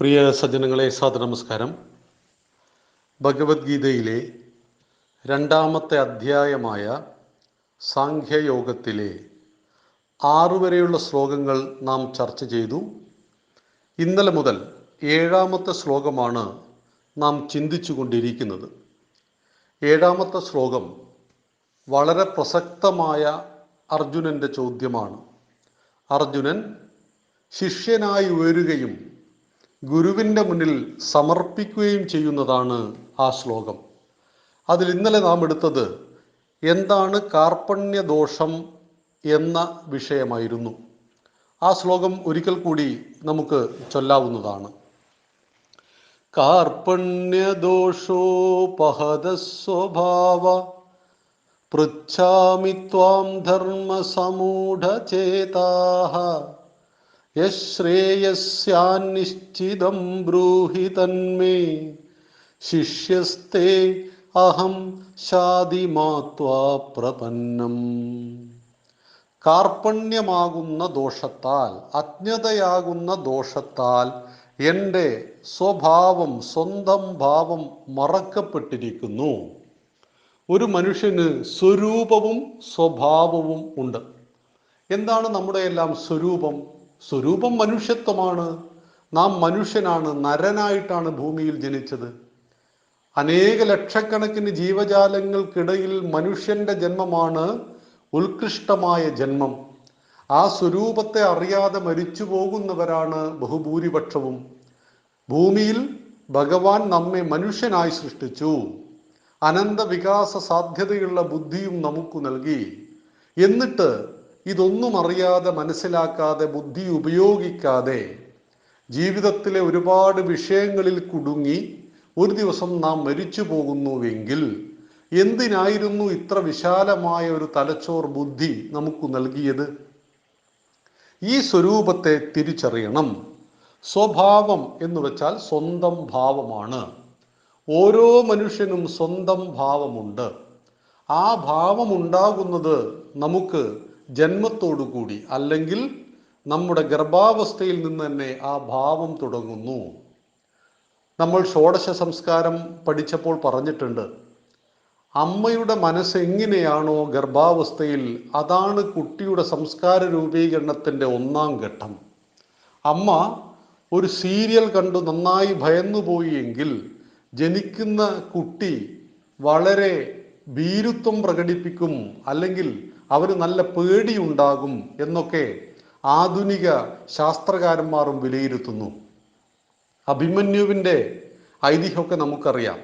പ്രിയ സജ്ജനങ്ങളെ സാദ നമസ്കാരം ഭഗവത്ഗീതയിലെ രണ്ടാമത്തെ അധ്യായമായ സാഖ്യയോഗത്തിലെ ആറു വരെയുള്ള ശ്ലോകങ്ങൾ നാം ചർച്ച ചെയ്തു. ഇന്നലെ മുതൽ ഏഴാമത്തെ ശ്ലോകമാണ് നാം ചിന്തിച്ചു കൊണ്ടിരിക്കുന്നത്. ഏഴാമത്തെ ശ്ലോകം വളരെ പ്രസക്തമായ അർജുനന്റെ ചോദ്യമാണ്. അർജുനൻ ശിഷ്യനായി ഉയരുകയും ഗുരുവിന്റെ മുന്നിൽ സമർപ്പിക്കുകയും ചെയ്യുന്നതാണ് ആ ശ്ലോകം. അതിൽ ഇന്നലെ നാം എടുത്തത് എന്താണ് കാർപ്പണ്യദോഷം എന്ന വിഷയമായിരുന്നു. ആ ശ്ലോകം ഒരിക്കൽ കൂടി നമുക്ക് ചൊല്ലാവുന്നതാണ്. കാർപ്പണ്യദോഷോപഹത സ്വഭാവ പൃച്ഛാമി ധർമ്മസമൂഢചേതാഃ യശ്രേയസ്യാന്നിശ്ചിതം ബ്രൂഹി തന്മേ. ശിഷ്യസ്തേ അഹം ശാതിമാത്വാ പ്രപന്നം. കാർപ്പണ്യമാകുന്ന ദോഷത്താൽ അജ്ഞതയാകുന്ന ദോഷത്താൽ എന്റെ സ്വഭാവം സ്വന്തം ഭാവം മറക്കപ്പെട്ടിരിക്കുന്നു. ഒരു മനുഷ്യന് സ്വരൂപവും സ്വഭാവവും ഉണ്ട്. എന്താണ് നമ്മുടെ എല്ലാം സ്വരൂപം? സ്വരൂപം മനുഷ്യത്വമാണ്. നാം മനുഷ്യനാണ് നരനായിട്ടാണ് ഭൂമിയിൽ ജനിച്ചത്. അനേക ലക്ഷക്കണക്കിന് ജീവജാലങ്ങൾക്കിടയിൽ മനുഷ്യന്റെ ജന്മമാണ് ഉത്കൃഷ്ടമായ ജന്മം. ആ സ്വരൂപത്തെ അറിയാതെ മരിച്ചു പോകുന്നവരാണ് ബഹുഭൂരിപക്ഷവും. ഭൂമിയിൽ ഭഗവാൻ നമ്മെ മനുഷ്യനായി സൃഷ്ടിച്ചു. അനന്ത വികാസ സാധ്യതയുള്ള ബുദ്ധിയും നമുക്ക് നൽകി. എന്നിട്ട് ഇതൊന്നും അറിയാതെ മനസ്സിലാക്കാതെ ബുദ്ധി ഉപയോഗിക്കാതെ ജീവിതത്തിലെ ഒരുപാട് വിഷയങ്ങളിൽ കുടുങ്ങി ഒരു ദിവസം നാം മരിച്ചു പോകുന്നുവെങ്കിൽ എന്തിനായിരുന്നു ഇത്ര വിശാലമായ ഒരു തലച്ചോർ ബുദ്ധി നമുക്ക് നൽകിയത്? ഈ സ്വരൂപത്തെ തിരിച്ചറിയണം. സ്വഭാവം എന്ന് വെച്ചാൽ സ്വന്തം ഭാവമാണ്. ഓരോ മനുഷ്യനും സ്വന്തം ഭാവമുണ്ട്. ആ ഭാവമുണ്ടാകുന്നത് നമുക്ക് ജന്മത്തോടു കൂടി അല്ലെങ്കിൽ നമ്മുടെ ഗർഭാവസ്ഥയിൽ നിന്ന് തന്നെ ആ ഭാവം തുടങ്ങുന്നു. നമ്മൾ ഷോഡശ സംസ്കാരം പഠിച്ചപ്പോൾ പറഞ്ഞിട്ടുണ്ട് അമ്മയുടെ മനസ്സ് എങ്ങനെയാണോ ഗർഭാവസ്ഥയിൽ അതാണ് കുട്ടിയുടെ സംസ്കാര രൂപീകരണത്തിന്റെ ഒന്നാം ഘട്ടം. അമ്മ ഒരു സീരിയൽ കണ്ടു നന്നായി ഭയന്നുപോയി എങ്കിൽ ജനിക്കുന്ന കുട്ടി വളരെ ഭീരുത്വം പ്രകടിപ്പിക്കും അല്ലെങ്കിൽ അവന് നല്ല പേടിയുണ്ടാകും എന്നൊക്കെ ആധുനിക ശാസ്ത്രകാരന്മാരും വിലയിരുത്തുന്നു. അഭിമന്യുവിന്റെ ഐതിഹ്യമൊക്കെ നമുക്കറിയാം.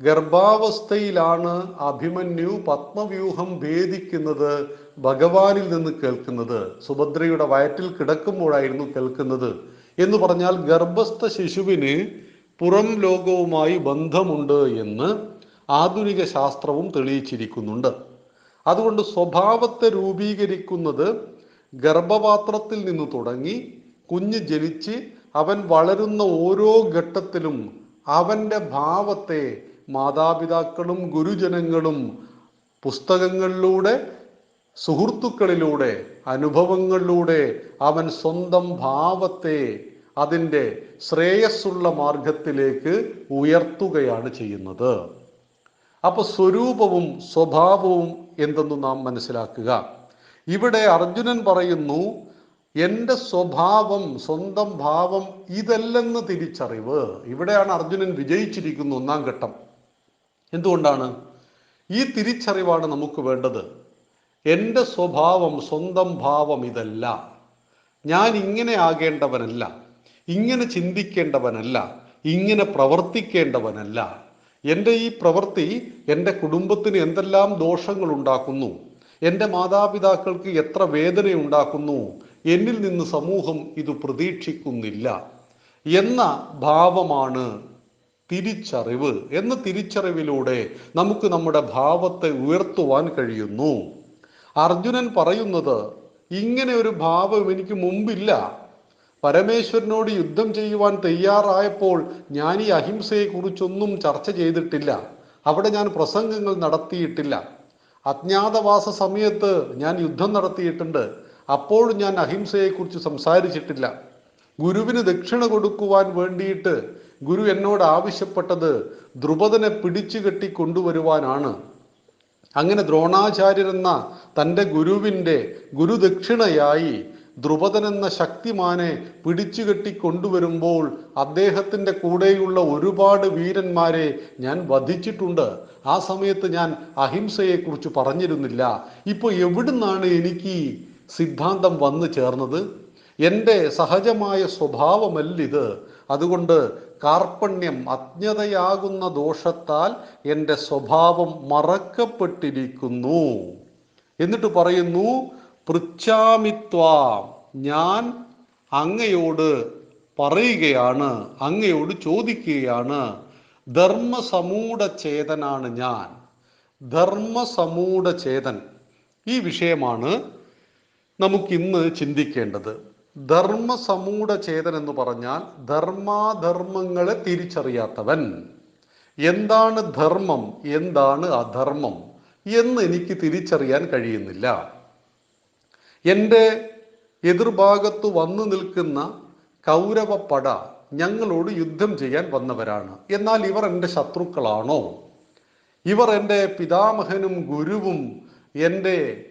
ഗർഭാവസ്ഥയിലാണ് അഭിമന്യു പത്മവ്യൂഹം ഭേദിക്കുന്നത് ഭഗവാനിൽ നിന്ന് കേൾക്കുന്നത്. സുഭദ്രയുടെ വയറ്റിൽ കിടക്കുമ്പോഴായിരുന്നു കേൾക്കുന്നത് എന്ന് പറഞ്ഞാൽ ഗർഭസ്ഥ ശിശുവിന് പുറം ലോകവുമായി ബന്ധമുണ്ട് എന്ന് ആധുനിക ശാസ്ത്രവും തെളിയിച്ചിരിക്കുന്നുണ്ട്. അതുകൊണ്ട് സ്വഭാവത്തെ രൂപീകരിക്കുന്നത് ഗർഭപാത്രത്തിൽ നിന്ന് തുടങ്ങി കുഞ്ഞ് ജനിച്ച് അവൻ വളരുന്ന ഓരോ ഘട്ടത്തിലും അവന്റെ ഭാവത്തെ മാതാപിതാക്കളും ഗുരുജനങ്ങളും പുസ്തകങ്ങളിലൂടെ സുഹൃത്തുക്കളിലൂടെ അനുഭവങ്ങളിലൂടെ അവൻ സ്വന്തം ഭാവത്തെ അതിന്റെ ശ്രേയസ്സുള്ള മാർഗത്തിലേക്ക് ഉയർത്തുകയാണ് ചെയ്യുന്നത്. അപ്പൊ സ്വരൂപവും സ്വഭാവവും എന്തെന്ന് നാം മനസ്സിലാക്കുക. ഇവിടെ അർജുനൻ പറയുന്നു എന്റെ സ്വഭാവം സ്വന്തം ഭാവം ഇതല്ലെന്ന് തിരിച്ചറിവ്. ഇവിടെയാണ് അർജുനൻ വിജയിച്ചിരിക്കുന്ന ഒന്നാം ഘട്ടം. എന്തുകൊണ്ടാണ്? ഈ തിരിച്ചറിവാണ് നമുക്ക് വേണ്ടത്. എന്റെ സ്വഭാവം സ്വന്തം ഭാവം ഇതല്ല. ഞാൻ ഇങ്ങനെ ആകേണ്ടവനല്ല. ഇങ്ങനെ ചിന്തിക്കേണ്ടവനല്ല. ഇങ്ങനെ പ്രവർത്തിക്കേണ്ടവനല്ല. എന്റെ ഈ പ്രവൃത്തി എന്റെ കുടുംബത്തിന് എന്തെല്ലാം ദോഷങ്ങൾ ഉണ്ടാക്കുന്നു എന്റെ മാതാപിതാക്കൾക്ക് എത്ര വേദന ഉണ്ടാക്കുന്നു എന്നിൽ നിന്ന് സമൂഹം ഇത് പ്രതീക്ഷിക്കുന്നില്ല. എന്ന ഭാവമാണ് തിരിച്ചറിവ്. എന്ന തിരിച്ചറിവിലൂടെ നമുക്ക് നമ്മുടെ ഭാവത്തെ ഉയർത്തുവാൻ കഴിയുന്നു. അർജുനൻ പറയുന്നത് ഇങ്ങനെ ഒരു ഭാവം എനിക്ക് മുമ്പില്ല. പരമേശ്വരനോട് യുദ്ധം ചെയ്യുവാൻ തയ്യാറായപ്പോൾ ഞാൻ ഈ അഹിംസയെക്കുറിച്ചൊന്നും ചർച്ച ചെയ്തിട്ടില്ല. അവിടെ ഞാൻ പ്രസംഗങ്ങൾ നടത്തിയിട്ടില്ല. അജ്ഞാതവാസ സമയത്ത് ഞാൻ യുദ്ധം നടത്തിയിട്ടുണ്ട്. അപ്പോഴും ഞാൻ അഹിംസയെക്കുറിച്ച് സംസാരിച്ചിട്ടില്ല. ഗുരുവിന് ദക്ഷിണ കൊടുക്കുവാൻ വേണ്ടിയിട്ട് ഗുരു എന്നോട് ആവശ്യപ്പെട്ടത് ദ്രുപദനെ പിടിച്ചു കെട്ടി കൊണ്ടുവരുവാനാണ്. അങ്ങനെ ദ്രോണാചാര്യരെന്ന തന്റെ ഗുരുവിന്റെ ഗുരുദക്ഷിണയായി ദ്രുപദൻ എന്ന ശക്തിമാനെ പിടിച്ചുകെട്ടി കൊണ്ടുവരുമ്പോൾ അദ്ദേഹത്തിന്റെ കൂടെയുള്ള ഒരുപാട് വീരന്മാരെ ഞാൻ വധിച്ചിട്ടുണ്ട്. ആ സമയത്ത് ഞാൻ അഹിംസയെക്കുറിച്ച് പറഞ്ഞിരുന്നില്ല. ഇപ്പോൾ എവിടുന്നാണ് എനിക്ക് സിദ്ധാന്തം വന്നു ചേർന്നത്? എന്റെ സഹജമായ സ്വഭാവമല്ലിത്. അതുകൊണ്ട് കാർപ്പണ്യം അജ്ഞതയാകുന്ന ദോഷത്താൽ എന്റെ സ്വഭാവം മറക്കപ്പെട്ടിരിക്കുന്നു. എന്നിട്ട് പറയുന്നു പൃച്ഛാമിത്വാം ഞാൻ അങ്ങയോട് പറയുകയാണ് അങ്ങയോട് ചോദിക്കുകയാണ്. ധർമ്മസമൂഢ ചേതനാണ് ഞാൻ. ധർമ്മസമൂഢ ചേതൻ ഈ വിഷയമാണ് നമുക്കിന്ന് ചിന്തിക്കേണ്ടത്. ധർമ്മസമൂഢ ചേതൻ എന്ന് പറഞ്ഞാൽ ധർമാധർമ്മങ്ങളെ തിരിച്ചറിയാത്തവൻ. എന്താണ് ധർമ്മം? എന്താണ് അധർമ്മം? എന്ന് എനിക്ക് തിരിച്ചറിയാൻ കഴിയുന്നില്ല. എന്റെ എതിർഭാഗത്ത് വന്നു നിൽക്കുന്ന കൗരവ പട ഞങ്ങളോട് യുദ്ധം ചെയ്യാൻ വന്നവരാണ്. എന്നാൽ ഇവർ എന്റെ ശത്രുക്കളാണോ? ഇവർ എന്റെ പിതാമഹനും ഗുരുവും എന്റെ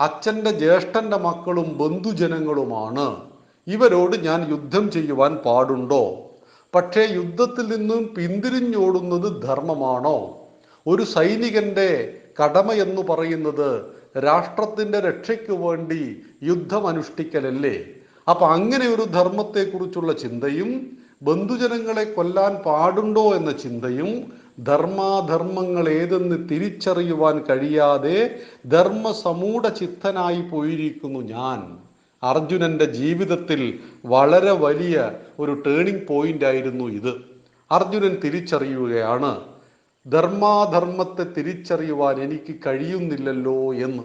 അച്ഛന്റെ ജ്യേഷ്ഠന്റെ മക്കളും ബന്ധുജനങ്ങളുമാണ്. ഇവരോട് ഞാൻ യുദ്ധം ചെയ്യുവാൻ പാടുണ്ടോ? പക്ഷേ യുദ്ധത്തിൽ നിന്നും പിന്തിരിഞ്ഞോടുന്നത് ധർമ്മമാണോ? ഒരു സൈനികന്റെ കടമ എന്ന് പറയുന്നത് രാഷ്ട്രത്തിന്റെ രക്ഷയ്ക്ക് വേണ്ടി യുദ്ധമനുഷ്ഠിക്കലല്ലേ അപ്പൊ അങ്ങനെ ഒരു ധർമ്മത്തെക്കുറിച്ചുള്ള ചിന്തയും ബന്ധുജനങ്ങളെ കൊല്ലാൻ പാടുണ്ടോ എന്ന ചിന്തയും ധർമാധർമ്മങ്ങൾ ഏതെന്ന് തിരിച്ചറിയുവാൻ കഴിയാതെ ധർമ്മസമൂഢ ചിത്തനായി പോയിരിക്കുന്നു ഞാൻ. അർജുനന്റെ ജീവിതത്തിൽ വളരെ വലിയ ഒരു ടേണിംഗ് പോയിന്റ് ആയിരുന്നു ഇത്. അർജുനൻ തിരിച്ചറിയുകയാണ് ധർമാധർമ്മത്തെ തിരിച്ചറിയുവാൻ എനിക്ക് കഴിയുന്നില്ലല്ലോ എന്ന്.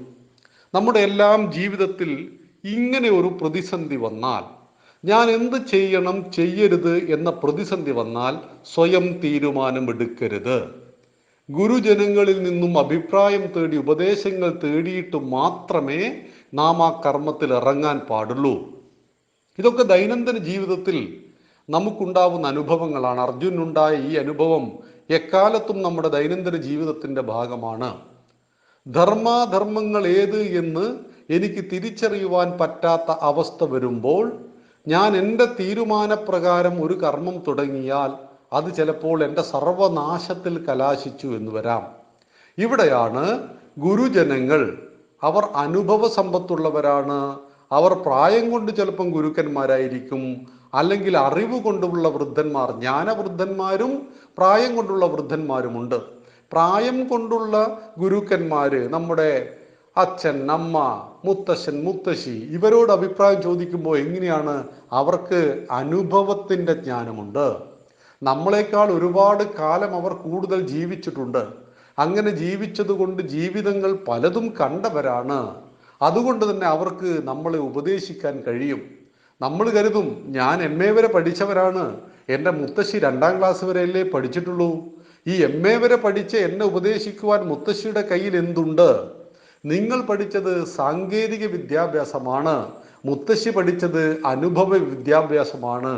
നമ്മുടെ എല്ലാം ജീവിതത്തിൽ ഇങ്ങനെ ഒരു പ്രതിസന്ധി വന്നാൽ ഞാൻ എന്ത് ചെയ്യണം ചെയ്യരുത് എന്ന പ്രതിസന്ധി വന്നാൽ സ്വയം തീരുമാനമെടുക്കരുത്. ഗുരുജനങ്ങളിൽ നിന്നും അഭിപ്രായം തേടി ഉപദേശങ്ങൾ തേടിയിട്ട് മാത്രമേ നാം ആ കർമ്മത്തിൽ ഇറങ്ങാൻ പാടുള്ളൂ. ഇതൊക്കെ ദൈനംദിന ജീവിതത്തിൽ നമുക്കുണ്ടാവുന്ന അനുഭവങ്ങളാണ്. അർജുനുണ്ടായ ഈ അനുഭവം എക്കാലത്തും നമ്മുടെ ദൈനംദിന ജീവിതത്തിന്റെ ഭാഗമാണ്. ധർമാധർമ്മങ്ങൾ ഏത് എന്ന് എനിക്ക് തിരിച്ചറിയുവാൻ പറ്റാത്ത അവസ്ഥ വരുമ്പോൾ ഞാൻ എന്റെ തീരുമാനപ്രകാരം ഒരു കർമ്മം തുടങ്ങിയാൽ അത് ചിലപ്പോൾ എന്റെ സർവനാശത്തിൽ കലാശിച്ചു എന്ന് വരാം. ഇവിടെയാണ് ഗുരുജനങ്ങൾ. അവർ അനുഭവ സമ്പത്തുള്ളവരാണ്. അവർ പ്രായം കൊണ്ട് ചിലപ്പം ഗുരുക്കന്മാരായിരിക്കും. അല്ലെങ്കിൽ അറിവ് കൊണ്ടുള്ള വൃദ്ധന്മാർ ജ്ഞാനവൃദ്ധന്മാരും പ്രായം കൊണ്ടുള്ള വൃദ്ധന്മാരുമുണ്ട്. പ്രായം കൊണ്ടുള്ള ഗുരുക്കന്മാര് നമ്മുടെ അച്ഛൻ അമ്മ മുത്തശ്ശൻ മുത്തശ്ശി ഇവരോട് അഭിപ്രായം ചോദിക്കുമ്പോൾ എങ്ങനെയാണ്? അവർക്ക് അനുഭവത്തിന്റെ ജ്ഞാനമുണ്ട്. നമ്മളെക്കാൾ ഒരുപാട് കാലം അവർ കൂടുതൽ ജീവിച്ചിട്ടുണ്ട്. അങ്ങനെ ജീവിച്ചതുകൊണ്ട് ജീവിതങ്ങൾ പലതും കണ്ടവരാണ്. അതുകൊണ്ട് തന്നെ അവർക്ക് നമ്മളെ ഉപദേശിക്കാൻ കഴിയും. നമ്മൾ കരുതും ഞാൻ എം എ വരെ പഠിച്ചവരാണ്. എന്റെ മുത്തശ്ശി രണ്ടാം ക്ലാസ് വരെയല്ലേ പഠിച്ചിട്ടുള്ളൂ. ഈ എം എ വരെ പഠിച്ച് എന്നെ ഉപദേശിക്കുവാൻ മുത്തശ്ശിയുടെ കയ്യിൽ എന്തുണ്ട്? നിങ്ങൾ പഠിച്ചത് സാങ്കേതിക വിദ്യാഭ്യാസമാണ്. മുത്തശ്ശി പഠിച്ചത് അനുഭവ വിദ്യാഭ്യാസമാണ്.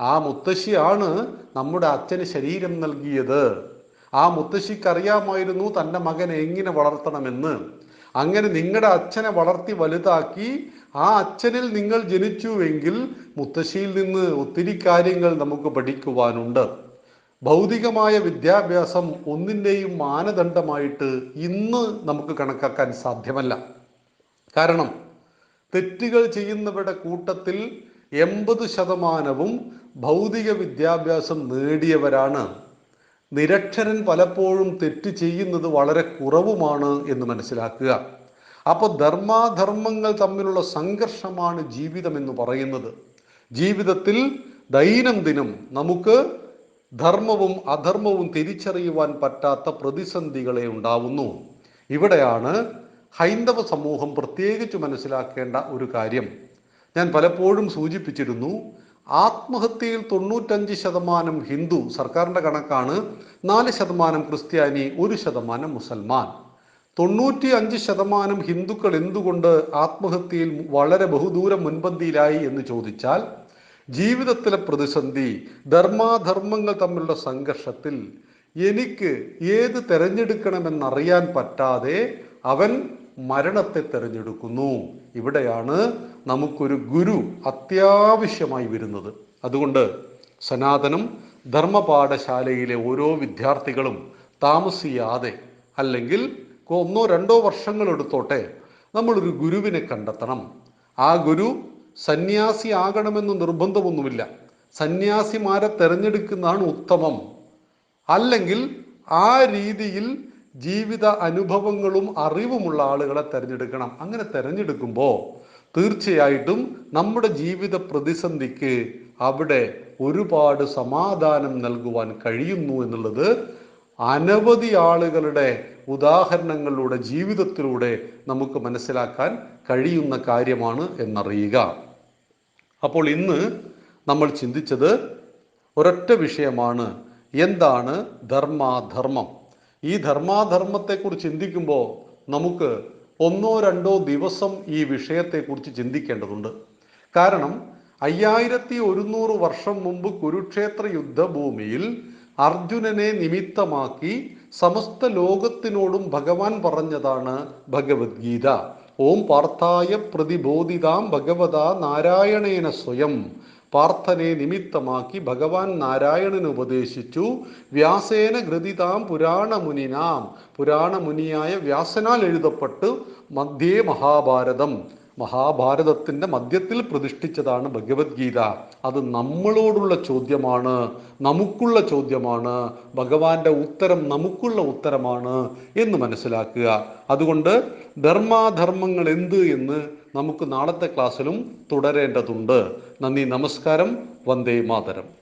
ആ മുത്തശ്ശിയാണ് നമ്മുടെ അച്ഛന് ശരീരം നൽകിയത്. ആ മുത്തശ്ശിക്കറിയാമായിരുന്നു തന്റെ മകനെ എങ്ങനെ വളർത്തണമെന്ന്. അങ്ങനെ നിങ്ങളുടെ അച്ഛനെ വളർത്തി വലുതാക്കി ആ അച്ഛനിൽ നിങ്ങൾ ജനിച്ചുവെങ്കിൽ മുത്തശ്ശിയിൽ നിന്ന് ഒത്തിരി കാര്യങ്ങൾ നമുക്ക് പഠിക്കുവാനുണ്ട്. ഭൗതികമായ വിദ്യാഭ്യാസം ഒന്നിന്റെയും മാനദണ്ഡമായിട്ട് ഇന്ന് നമുക്ക് കണക്കാക്കാൻ സാധ്യമല്ല. കാരണം തെറ്റുകൾ ചെയ്യുന്നവരുടെ കൂട്ടത്തിൽ എൺപത് ശതമാനവും ഭൗതിക വിദ്യാഭ്യാസം നേടിയവരാണ്. നിരക്ഷരൻ പലപ്പോഴും തെറ്റ് ചെയ്യുന്നത് വളരെ കുറവുമാണ് എന്ന് മനസ്സിലാക്കുക. അപ്പോൾ ധർമാധർമ്മങ്ങൾ തമ്മിലുള്ള സംഘർഷമാണ് ജീവിതം എന്ന് പറയുന്നത്. ജീവിതത്തിൽ ദൈനംദിനം നമുക്ക് ധർമ്മവും അധർമ്മവും തിരിച്ചറിയുവാൻ പറ്റാത്ത പ്രതിസന്ധികളെ ഉണ്ടാവുന്നു. ഇവിടെയാണ് ഹൈന്ദവ സമൂഹം പ്രത്യേകിച്ച് മനസ്സിലാക്കേണ്ട ഒരു കാര്യം. ഞാൻ പലപ്പോഴും സൂചിപ്പിച്ചിരുന്നു ആത്മഹത്യയിൽ തൊണ്ണൂറ്റഞ്ച് ശതമാനം ഹിന്ദു സർക്കാരിന്റെ കണക്കാണ് നാല് ശതമാനം ക്രിസ്ത്യാനി ഒരു ശതമാനം മുസൽമാൻ. തൊണ്ണൂറ്റി അഞ്ച് ശതമാനം ഹിന്ദുക്കൾ എന്തുകൊണ്ട് ആത്മഹത്യയിൽ വളരെ ബഹുദൂരം മുൻപന്തിയിലായി എന്ന് ചോദിച്ചാൽ ജീവിതത്തിലെ പ്രതിസന്ധി ധർമാധർമ്മങ്ങൾ തമ്മിലുള്ള സംഘർഷത്തിൽ എനിക്ക് ഏത് തിരഞ്ഞെടുക്കണമെന്നറിയാൻ പറ്റാതെ അവൻ മരണത്തെ തിരഞ്ഞെടുക്കുന്നു. ഇവിടെയാണ് നമുക്കൊരു ഗുരു അത്യാവശ്യമായി വരുന്നത്. അതുകൊണ്ട് സനാതനം ധർമ്മപാഠശാലയിലെ ഓരോ വിദ്യാർത്ഥികളും താമസിയാതെ അല്ലെങ്കിൽ ഒന്നോ രണ്ടോ വർഷങ്ങൾ എടുത്തോട്ടെ നമ്മളൊരു ഗുരുവിനെ കണ്ടെത്തണം. ആ ഗുരു സന്യാസി ആകണമെന്ന് നിർബന്ധമൊന്നുമില്ല. സന്യാസിമാരെ തിരഞ്ഞെടുക്കുന്നതാണ് ഉത്തമം. അല്ലെങ്കിൽ ആ രീതിയിൽ ജീവിത അനുഭവങ്ങളും അറിവുമുള്ള ആളുകളെ തിരഞ്ഞെടുക്കണം. അങ്ങനെ തിരഞ്ഞെടുക്കുമ്പോൾ തീർച്ചയായിട്ടും നമ്മുടെ ജീവിത പ്രതിസന്ധിക്ക് അവിടെ ഒരുപാട് സമാധാനം നൽകുവാൻ കഴിയുന്നു എന്നുള്ളത് അനവധി ആളുകളുടെ ഉദാഹരണങ്ങളുടെ ജീവിതത്തിലൂടെ നമുക്ക് മനസ്സിലാക്കാൻ കഴിയുന്ന കാര്യമാണ് എന്നറിയുക. അപ്പോൾ ഇന്ന് നമ്മൾ ചിന്തിച്ചത് ഒരൊറ്റ വിഷയമാണ്. എന്താണ് ധർമാധർമ്മം? ഈ ധർമാധർമ്മത്തെക്കുറിച്ച് ചിന്തിക്കുമ്പോൾ നമുക്ക് ഒന്നോ രണ്ടോ ദിവസം ഈ വിഷയത്തെക്കുറിച്ച് ചിന്തിക്കേണ്ടതുണ്ട്. കാരണം അയ്യായിരത്തി ഒരുന്നൂറ് വർഷം മുമ്പ് കുരുക്ഷേത്ര യുദ്ധഭൂമിയിൽ അർജുനനെ നിമിത്തമാക്കി സമസ്ത ലോകത്തിനോടും ഭഗവാൻ പറഞ്ഞതാണ് ഭഗവത്ഗീത. ഓം പാർത്ഥായ പ്രതിബോധിതാം ഭഗവത നാരായണേന സ്വയം. പാർത്ഥനെ നിമിത്തമാക്കി ഭഗവാൻ നാരായണന് ഉപദേശിച്ചു. വ്യാസേന ഘൃതിതാം പുരാണമുനിനാം. പുരാണമുനിയായ വ്യാസനാൽ എഴുതപ്പെട്ട് മധ്യേ മഹാഭാരതം. മഹാഭാരതത്തിന്റെ മധ്യത്തിൽ പ്രതിഷ്ഠിച്ചതാണ് ഭഗവത്ഗീത. അത് നമ്മളോടുള്ള ചോദ്യമാണ് നമുക്കുള്ള ചോദ്യമാണ് ഭഗവാന്റെ ഉത്തരം നമുക്കുള്ള ഉത്തരമാണ് എന്ന് മനസ്സിലാക്കുക. അതുകൊണ്ട് ധർമാധർമ്മങ്ങൾ എന്ത് എന്ന് നമുക്ക് നാളത്തെ ക്ലാസ്സിലും തുടരേണ്ടതുണ്ട്. നന്ദി നമസ്കാരം. വന്ദേ മാതരം.